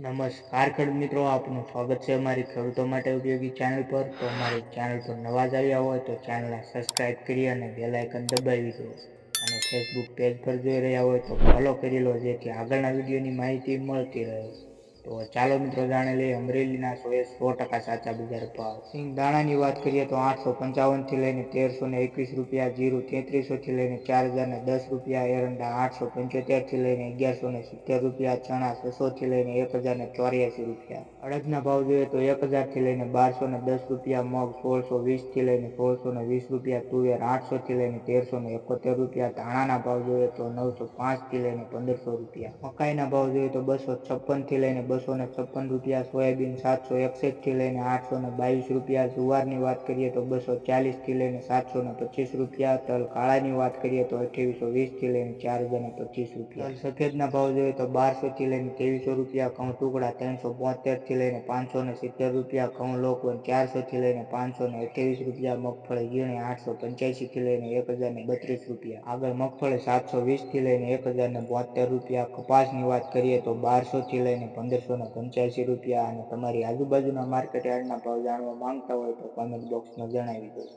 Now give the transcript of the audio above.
નમસ્કાર ખેડૂત મિત્રો, આપનું સ્વાગત છે અમારી ખેડૂતો માટે ઉપયોગી ચેનલ પર. તો અમારી ચેનલ પર નવા જ આવ્યા હોય તો ચેનલને સબસ્ક્રાઇબ કરી અને બેલ દબાવી દો. અને ફેસબુક પેજ પર જોઈ રહ્યા હોય તો ફોલો કરી લો, જેથી આગળના વિડીયોની માહિતી મળતી રહે. તો ચાલો મિત્રો જાણી લઈએ અમરેલીના સો સો ટકા સાચા બજાર ભાવ. સિંગ દાણાની વાત કરીએ તો આઠસો પંચાવનથી લઈને તેરસો ને એકવીસ રૂપિયા, જીરું તેત્રીસોથી લઈને ચાર હજાર ને દસ રૂપિયા, એરંડા આઠસો પંચોતેરથી લઈને અગિયારસો ને સિત્તેર રૂપિયા, ચણા છસોથી લઈને એક હજાર ને ચોર્યાસી રૂપિયા. અડદના ભાવ જોઈએ તો એક હજારથી લઈને બારસો ને દસ રૂપિયા, મગ સોળસો વીસથી લઈને સોળસો ને વીસ રૂપિયા, તુવેર આઠસોથી લઈને તેરસો ને એકોતેર રૂપિયા, ધાણાના ભાવ જોઈએ તો નવસો પાંચથી લઈને પંદરસો રૂપિયા. મકાઈના ભાવ જોઈએ તો બસો છપ્પનથી લઈને બસો ને છપ્પન રૂપિયા સોયાબીન સાતસો એકસઠથી લઈને આઠસો ને બાવીસ રૂપિયા જુવારની વાત કરીએ તો બસો ચાલીસથી લઈને સાતસો ને પચીસ રૂપિયા, તલ કાળાની વાત કરીએ તો અઠ્યાવીસો વીસથી લઈને ચાર હજાર ને પચીસ રૂપિયા. સફેદના ભાવ જોઈએ તો બારસોથી લઈને ત્રેવીસો રૂપિયા, ઘઉં ટુકડા ત્રણસો બોતેરથી લઈને પાંચસો ને સિત્તેર રૂપિયા, ઘઉં લોકવન ચારસોથી લઈને પાંચસો ને અઠ્યાવીસ રૂપિયા, મગફળી ઝીણી આઠસો પંચ્યાસીથી લઈને એક હજાર ને બત્રીસ રૂપિયા. આગળ મગફળી સાતસો વીસથી લઈને એક હજાર ને બોતેર રૂપિયા. કપાસની વાત કરીએ તો બારસોથી લઈને પંદરસો ને પંચ્યાસી રૂપિયા અને તમારી આજુબાજુના માર્કેટ યાર્ડના ભાવ જાણવા માંગતા હોય તો કોમેન્ટ બોક્સમાં જણાવી દો.